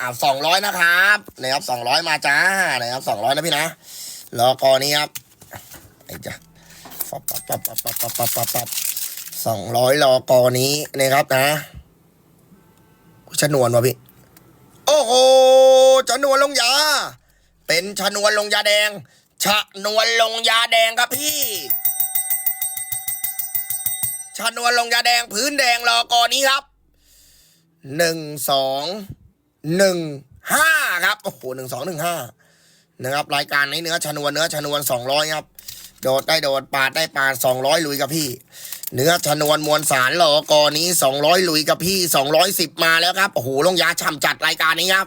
อ่าสองร้อยนะครับนะครับสองร้อยมาจ้านะครับสองร้อยนะพี่นะรอกอนี้ครับไอ้จ้ะปับปับปับปับปับปับปับปับปับสองร้อยรอกอนี้นะครับนะชนวนวะพี่ โอ้โหชนวนลงยา เป็นชนวนลงยาแดงชนวนลงยาแดงครับพี่ชนวนลงยาแดงพื้นแดงรอกอนี้ครับหนึ่งสอง หนึ่งห้าครับโอ้โหหนึ่งสองหนึ่งห้านะครับรายการนี้เนื้อชนวนเนื้อชนวนสองร้อยครับ โดดได้โดดปาดได้ปาดสองร้อยลุยกับพี่ เนื้อชนวนมวลสารหลอกอนี้สองร้อยลุยกับพี่สองร้อยสิบมาแล้วครับโอ้โหลงยาช่ำจัดรายการนี้ครับ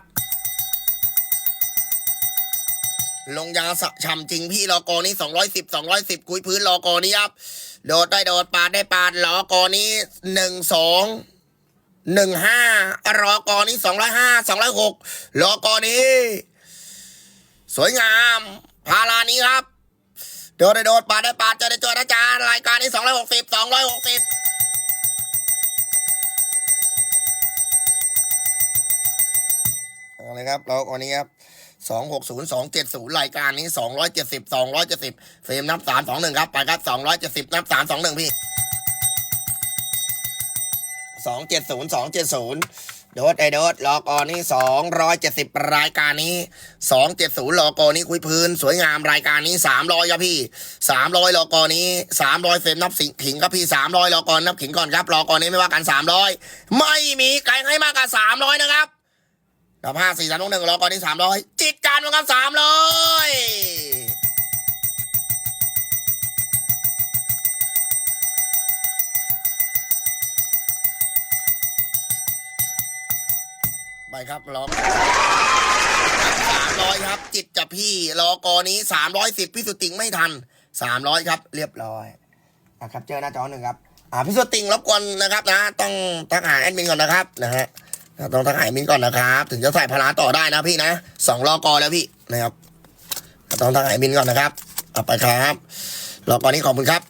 ลงยาสะช่ำจริงพี่รอกอนี้สองร้อยสิบสองร้อยสิบคุยพื้นรอกอนี้ครับ โดดได้โดดปาดได้ปาดรอกอนี้หนึ่งสอง หนึ่งห้ารอกอนี้สองร้อยห้าสองร้อยหกรอกอนี้ สวยงามพารานี้ครับ โดดได้โดดปาดได้ปาดเจอได้เจอนะจารรายการนี้สองร้อยหกสิบสองร้อยหกสิบเอาเลยครับรอกอนี้ครับสองหกศูนย์สองเจ็ดศูนย์รายการนี้สองร้อยเจ็ดสิบสองร้อยเจ็ดสิบเฟรมนับสามสองหนึ่งครับ ไปครับสองร้อยเจ็ดสิบนับสามสองหนึ่งพี่ สองเจ็ดศูนย์สองเจ็ดศูนย์โดดไอโดดลอกอนี้สองร้อยเจ็ดสิบรายการนี้สองเจ็ดศูนย์ลอกอนี้คุยพื้น สวยงามรายการนี้สามร้อยครับพี่สามร้อยลอกอนี้สามร้อยเฟรมนับสิงขิงครับพี่สามร้อยลอกอนับขิงก่อนครับลอกอนี้ไม่ว่ากันสามร้อยไม่มีใครให้มากกว่าสามร้อยนะครับดับห้าสี่สามหนึ่งลอกอนี้สามร้อยจิตการมาครับสามร้อย ไปครับลอสามร้อยครับ จิตจะพี่ลอกอนี้สามร้อยสิบพี่สุติงไม่ทันสามร้อยครับ เรียบร้อยอะครับเจอหน้าจอหนึ่งครับอ่าพี่สุติงรบกวนนะครับนะ ต้องทักหาแอดมินก่อนนะครับนะฮะต้องทักหาแอดมินก่อนนะครับ ถึงจะใส่พลาต่อได้นะพี่นะสองลอกอแล้วพี่นะครับต้องทักหาแอดมินก่อนนะครับเอาไปครับลอกอนี้ขอบคุณครับ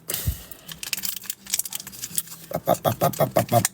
ปั๊บปั๊บปั๊บปั๊บปั๊บปั๊บ